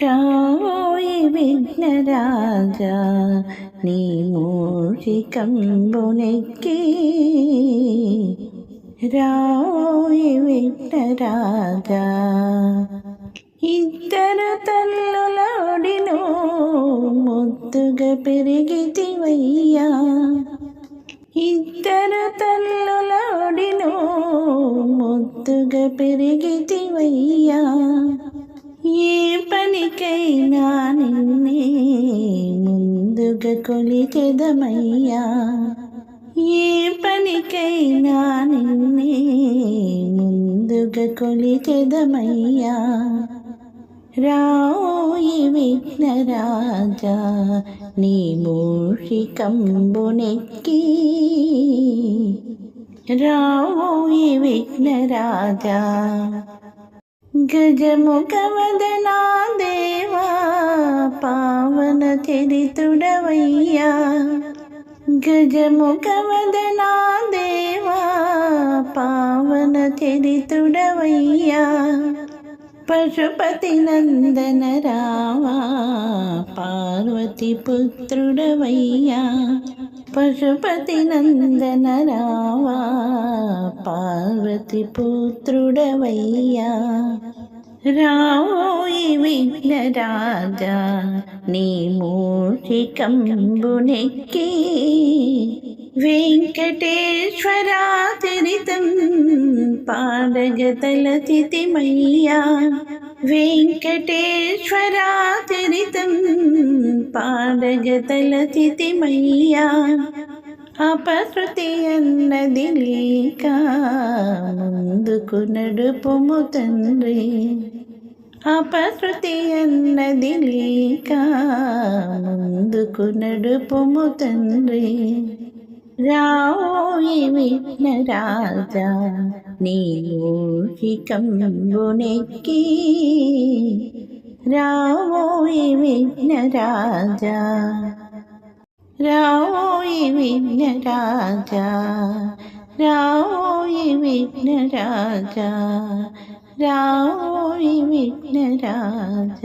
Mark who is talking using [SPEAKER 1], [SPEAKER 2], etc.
[SPEAKER 1] రాయి విఘ్నరాజా నీ మూషికంబునెక్కి రాయి విఘ్నరాజా ఇద్దరు తల్లులాడినో ముద్దుగా పెరిగితివయ్యా ఇద్దరు తల్లులాడినో ముద్దుగా పెరిగితివయ్యా ఏ పనికైనా నిన్నే ముందుగా కొలికెదమయ్యా. ఏ పనికైనా నిన్నే ముందుగా కొలిచెదమయ్యా రాయి విఘ్నరాజా నీ మూషికంబునెక్కి రాయి విఘ్నరాజా గజముఖవదనా దేవా పావన చరితుడవయ్యా గజముఖవదనా దేవా పావన చరితుడవయ్యా పశుపతి నందన రావా పార్వతి పుత్రుడవయ్యా. പശുപതിനന്ദന രാവ പാർവതിപുത്രുടവയ്യ. രാവോയി വിഘ്നരാജ നീ മൂഷികമ്പുനക്കി വെങ്കടേശ്വരാചരിതം പാടകതലതിമയ്യ വെങ്കടേശ്വരാചരിതം పాడగతలచితిమయ్యా వెంకటేశ్వరాచరితం పాడగతలచితిమయ్యా అపశృతి అన్నది లేక ముందుకు నడుపుము తండ్రి అపశృతి అన్నది లేక ముందుకు నడుపుము తండ్రి రాయి విఘ్నరాజా నీ మూషికంబునెక్కి രാവോയി വിഘ്നരാജ. രാവോയി വിഘ്നരാജ. രാവോയി വിഘ്നരാജ. രാവോയി വിഘ്നരാജ.